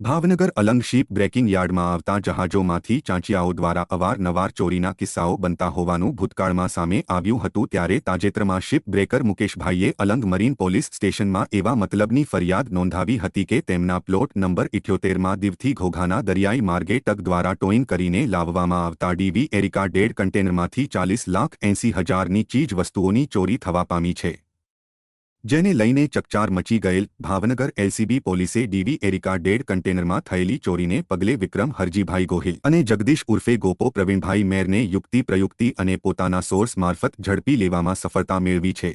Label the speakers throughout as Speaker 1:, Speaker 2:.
Speaker 1: Bhavnagar Alang ship breaking યાર્ડમાં આવતા જહાજોમાંથી ચાંચિયાઓ દ્વારા અવારનવાર ચોરીના કિસ્સાઓ બનતા હોવાનું ભૂતકાળમાં સામે આવ્યું હતું ત્યારે તાજેતરમાં શીપ બ્રેકર મુકેશભાઈએ અલંગ મરીન પોલીસ સ્ટેશનમાં એવા મતલબની ફરિયાદ નોંધાવી હતી કે તેમના પ્લોટ નંબર ઇઠ્યોતેરમાં દીવથી ઘોઘાના દરિયાઈ માર્ગે ટક દ્વારા ટોઈંગ કરીને લાવવામાં આવતા ડીવી એરિકા ડેડ કન્ટેનરમાંથી ચાલીસ લાખ એંસી હજારની ચીજ વસ્તુઓની ચોરી થવા પામી છે. જેને લઈને ચકચાર મચી ગયેલ ભાવનગર એલસીબી પોલીસે ડીવી એરિકા ડેડ કન્ટેનરમાં થયેલી ચોરીને પગલે વિક્રમ હરજીભાઈ ગોહિલ અને જગદીશ ઉર્ફે ગોપો પ્રવીણભાઈ મેરને યુક્તિ પ્રયુક્તિ અને પોતાના સોર્સ મારફત ઝડપી લેવામાં સફળતા મેળવી છે.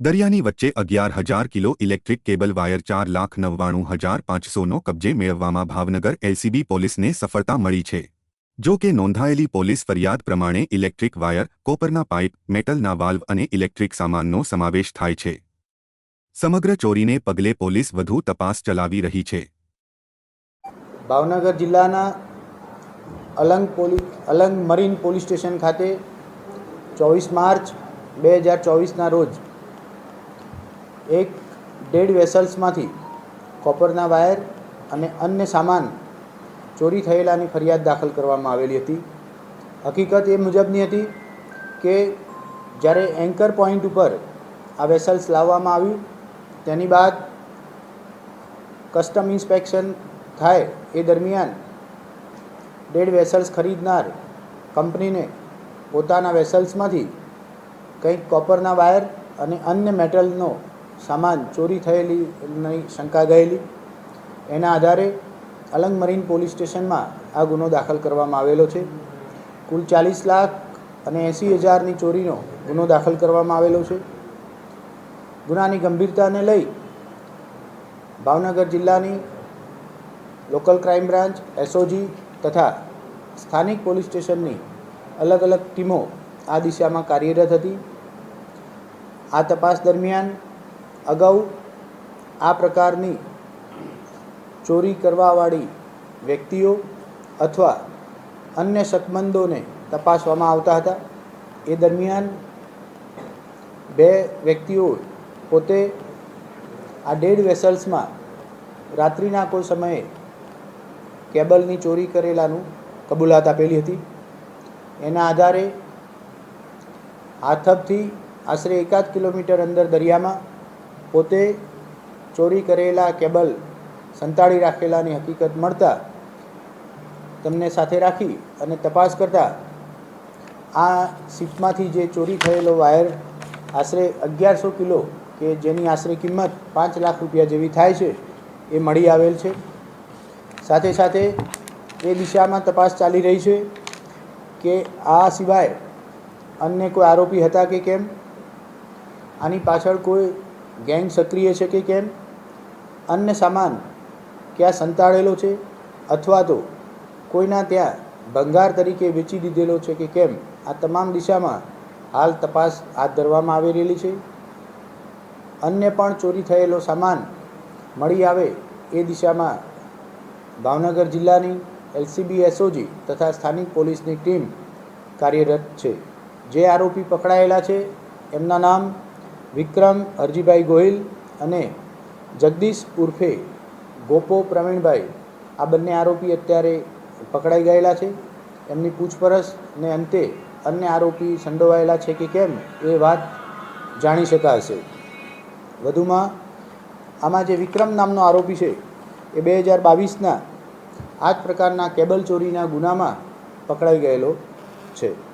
Speaker 1: દરિયાની વચ્ચે અગિયાર હજાર કિલો ઇલેક્ટ્રિક કેબલ વાયર ચાર લાખ નવ્વાણું હજાર પાંચસોનો કબજે મેળવવામાં ભાવનગર એલસીબી પોલીસને સફળતા મળી છે. જો કે નોંધાયેલી પોલીસ ફરિયાદ પ્રમાણે ઇલેક્ટ્રિક વાયર, કોપરના પાઇપ, મેટલના વાલ્વ અને ઇલેક્ટ્રિક સામાનનો સમાવેશ થાય છે. સમગ્ર ચોરીને પગલે પોલીસ વધુ તપાસ ચલાવી રહી છે.
Speaker 2: ભાવનગર જિલ્લાના Alang police Alang marine police station ખાતે ચોવીસ માર્ચ બે હજાર ચોવીસના રોજ એક ડેડ વેસલ્સમાંથી કોપરના વાયર અને અન્ય સામાન ચોરી થયેલાની ફરિયાદ દાખલ કરવામાં આવેલી હતી. હકીકત એ મુજબની હતી કે જ્યારે એન્કર પોઈન્ટ ઉપર આ વેસલ્સ લાવવામાં આવ્યું તેની બાદ કસ્ટમ ઇન્સ્પેક્શન થાય એ દરમિયાન ડેડ વેસલ્સ ખરીદનાર કંપનીને પોતાના વેસલ્સમાંથી કંઈક કોપરના વાયર અને અન્ય મેટલનો સામાન ચોરી થયેલીની શંકા ગયેલી. એના આધારે અલંગ મરીન પોલીસ સ્ટેશનમાં આ ગુનો દાખલ કરવામાં આવેલો છે. કુલ ચાલીસ લાખ અને એંસી હજારની ચોરીનો ગુનો દાખલ કરવામાં આવેલો છે. ગુનાની ગંભીરતાને લઈ ભાવનગર જિલ્લાની લોકલ ક્રાઇમ બ્રાન્ચ એસઓજી તથા સ્થાનિક પોલીસ સ્ટેશનની અલગ અલગ ટીમો આ દિશામાં કાર્યરત હતી. આ તપાસ દરમિયાન અગાઉ આ પ્રકારની ચોરી કરવાવાળી વ્યક્તિઓ અથવા અન્ય શકમંદોને તપાસવામાં આવતા હતા. એ દરમિયાન બે વ્યક્તિઓ પોતે આ ડેડ વેસલ્સમાં રાત્રિના કોઈ સમયે કેબલની ચોરી કરેલાનું કબૂલાત આપેલી હતી. એના આધારે હાથબથી આશરે એકાદ કિલોમીટર અંદર દરિયામાં પોતે ચોરી કરેલા કેબલ સંતાડી રાખેલાની હકીકત મળતા તમને સાથે રાખી અને તપાસ કરતા આ શિપમાંથી જે ચોરી થયેલો વાયર આશરે અગિયારસો કિલો કે જેની આશરે કિંમત પાંચ લાખ રૂપિયા જેવી થાય છે, એ મળી આવેલ છે. સાથે સાથે એ દિશામાં તપાસ ચાલી રહી છે કે આ સિવાય અન્ય કોઈ આરોપી હતા કે કેમ? આની પાછળ કોઈ ગેંગ સક્રિય છે કે કેમ? અન્ય સામાન ક્યાં સંતાડેલો છે અથવા તો કોઈના ત્યાં ભંગાર તરીકે વેચી દીધેલો છે કે કેમ? આ તમામ દિશામાં હાલ તપાસ હાથ ધરવામાં આવી રહેલી છે. અન્ય પણ ચોરી થયેલો સામાન મળી આવે એ દિશામાં ભાવનગર જિલ્લાની એલસીબી, એસઓજી તથા સ્થાનિક પોલીસની ટીમ કાર્યરત છે. જે આરોપી પકડાયેલા છે, એમના નામ વિક્રમ હરજીભાઈ ગોહિલ અને જગદીશ ઉર્ફે ગોપો પ્રવીણભાઈ. આ બંને આરોપી અત્યારે પકડાઈ ગયેલા છે. એમની પૂછપરછ ને અંતે અન્ય આરોપી સંડોવાયેલા છે કે કેમ એ વાત જાણી શકાશે. વધુમાં, આમાં જે વિક્રમ નામનો આરોપી છે, એ બે હજાર બાવીસના આ જ પ્રકારના કેબલ ચોરીના ગુનામાં પકડાઈ ગયેલો છે.